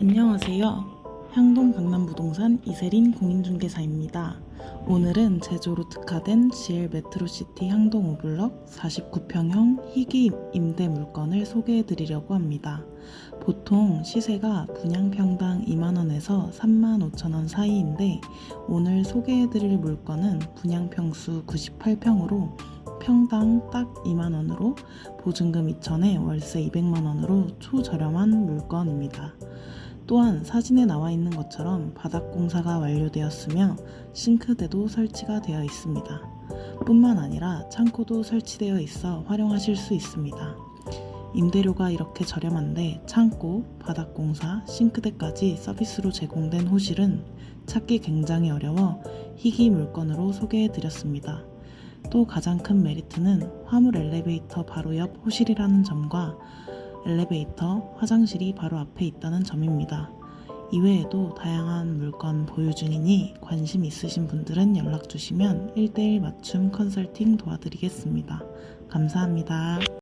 안녕하세요. 향동 강남부동산 이세린 공인중개사입니다. 오늘은 제조로 특화된 GL 메트로시티 향동 5블럭 49평형 희귀 임대 물건을 소개해 드리려고 합니다. 보통 시세가 분양평당 2만원에서 3만 5천원 사이인데 오늘 소개해 드릴 물건은 분양평수 98평으로 평당 딱 2만원으로 보증금 2천에 월세 200만원으로 초저렴한 물건입니다. 또한 사진에 나와 있는 것처럼 바닥 공사가 완료되었으며 싱크대도 설치가 되어 있습니다. 뿐만 아니라 창고도 설치되어 있어 활용하실 수 있습니다. 임대료가 이렇게 저렴한데 창고, 바닥 공사, 싱크대까지 서비스로 제공된 호실은 찾기 굉장히 어려워 희귀 물건으로 소개해 드렸습니다. 또 가장 큰 메리트는 화물 엘리베이터 바로 옆 호실이라는 점과 엘리베이터, 화장실이 바로 앞에 있다는 점입니다. 이외에도 다양한 물건 보유 중이니 관심 있으신 분들은 연락 주시면 1대1 맞춤 컨설팅 도와드리겠습니다. 감사합니다.